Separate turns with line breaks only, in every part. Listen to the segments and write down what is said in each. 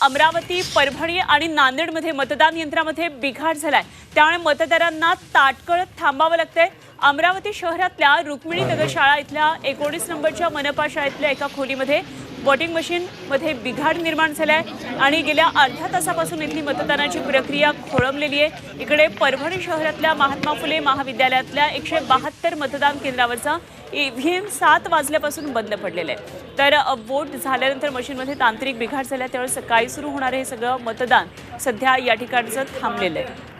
अमरावती परभणी आणि नांदेडमध्ये मतदान यंत्रामध्ये बिघाड झालाय. त्यामुळे मतदारांना ताटकळत थांबावं लागतंय. अमरावती शहरातल्या रुक्मिणी नगर शाळा इथल्या एकोणीस नंबरच्या मनपा शाळेतल्या एका खोलीमध्ये वॉटिंग मशीनमध्ये बिघाड निर्माण झालाय आणि गेल्या अर्ध्या तासापासून इथली मतदानाची प्रक्रिया खोळंबलेली आहे. इकडे परभणी शहरातल्या महात्मा फुले महाविद्यालयातल्या एकशे बहात्तर मतदान केंद्रावरचा ईव्हीएम सात वाजल्यापासून बंद पडलेलं आहे. तर वोट झाल्यानंतर मशीनमध्ये तांत्रिक बिघाड झाला त्यामुळे सकाळी सुरू होणारे हे सगळं मतदान सध्या या ठिकाणचं थांबलेलं आहे.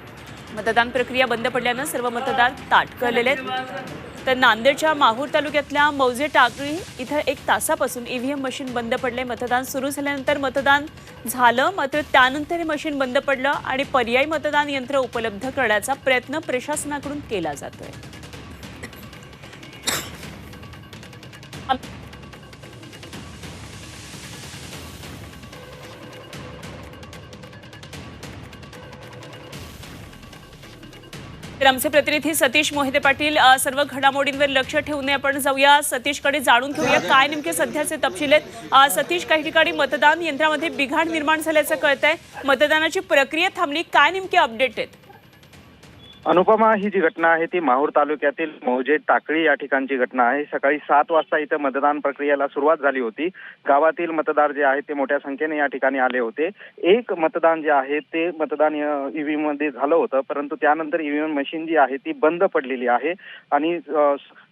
मतदान प्रक्रिया बंद पडल्यानं सर्व मतदार ताटकळलेले आहेत तर नांदेडच्या माहूर तालुक्यातल्या मौजे टाकळी इथं एक तासापासून ईव्हीएम मशीन बंद पडले मतदान सुरू झाल्यानंतर मतदान झालं मात्र त्यानंतर हे मशीन बंद पडलं आणि पर्यायी मतदान यंत्र उपलब्ध करण्याचा प्रयत्न प्रशासनाकडून केला जातोय. तर आमचे प्रतिनिधी सतीश मोहिते पाटील सर्व घडामोडींवर लक्ष ठेवून आपण जाऊया. सतीशकडे जाणून घेऊया काय नेमके सध्याचे तपशील आहेत. सतीश काही ठिकाणी मतदान यंत्रामध्ये बिघाड निर्माण झाल्याचं कळत आहे मतदानाची प्रक्रिया थांबली. काय नेमके अपडेट आहेत?
अनुपमा ही जी घटना आहे ती माहूर तालुक्यातील मौजे टाकळी या ठिकाणची घटना आहे. सकाळी सात वाजता इथं मतदान प्रक्रियेला सुरुवात झाली होती. गावातील मतदार जे आहेत ते मोठ्या संख्येने या ठिकाणी आले होते. एक मतदान जे आहे ते मतदान ईव्हीएममध्ये झालं होतं. परंतु त्यानंतर ईव्हीएम मशीन जी आहे ती बंद पडलेली आहे. आणि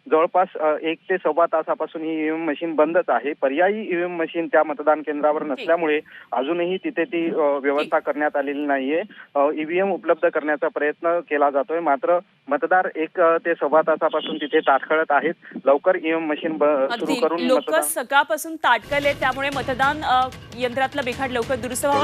जवळपास एक ते सव्वा तासापासून ही ईव्हीएम मशीन बंदच आहे. पर्यायी ईव्हीएम मशीन त्या मतदान केंद्रावर नसल्यामुळे अजूनही तिथे ती व्यवस्था करण्यात आलेली नाहीये. ईव्हीएम उपलब्ध करण्याचा प्रयत्न केला जातोय. मात्र मतदार एक ते सव्वा तासापासून तिथे ताटखळत आहेत. लवकर ईव्हीएम मशीन सुरू करून
लोक सकाळपासून ताटकले त्यामुळे मतदान यंत्रातलं बिघाड लवकर दुरुस्त